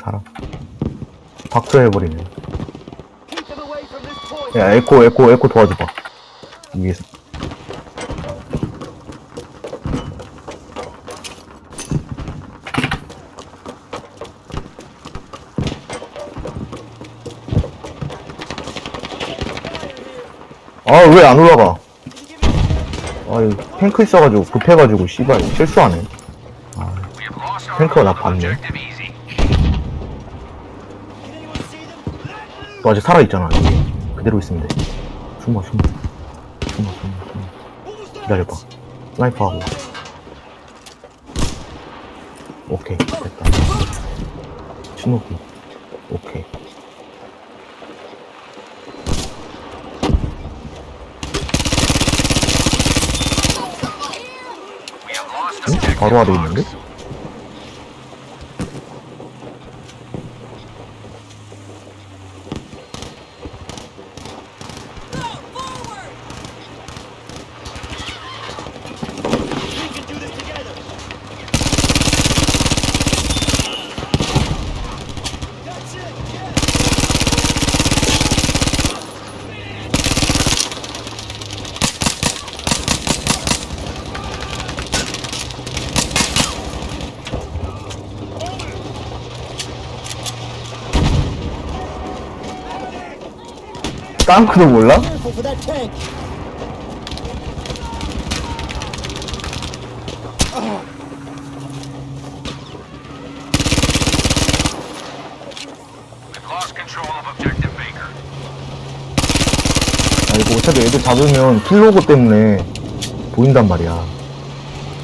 사람. 박수해버리네. 야, 에코, 에코, 에코 도와줘봐. 위에서. 아, 왜 안 올라가? 아유, 탱크 있어가지고, 급해가지고, 씨발, 실수하네. 아, 탱크가 나 봤네. 너 아직 살아있잖아, 여기. 그대로 있으면 돼. 숨어, 숨어. 숨어, 숨어, 숨어. 기다려봐. 스나이퍼 하고. 오케이, 됐다. 신호기. 오케이. 응? 바로 아래 있는데? 땅크도 몰라? 아, 이거 어차피 애들 잡으면 킬로고 때문에 보인단 말이야.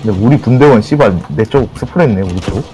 근데 우리 분대원 씨발 내 쪽 스프레했네 우리 쪽.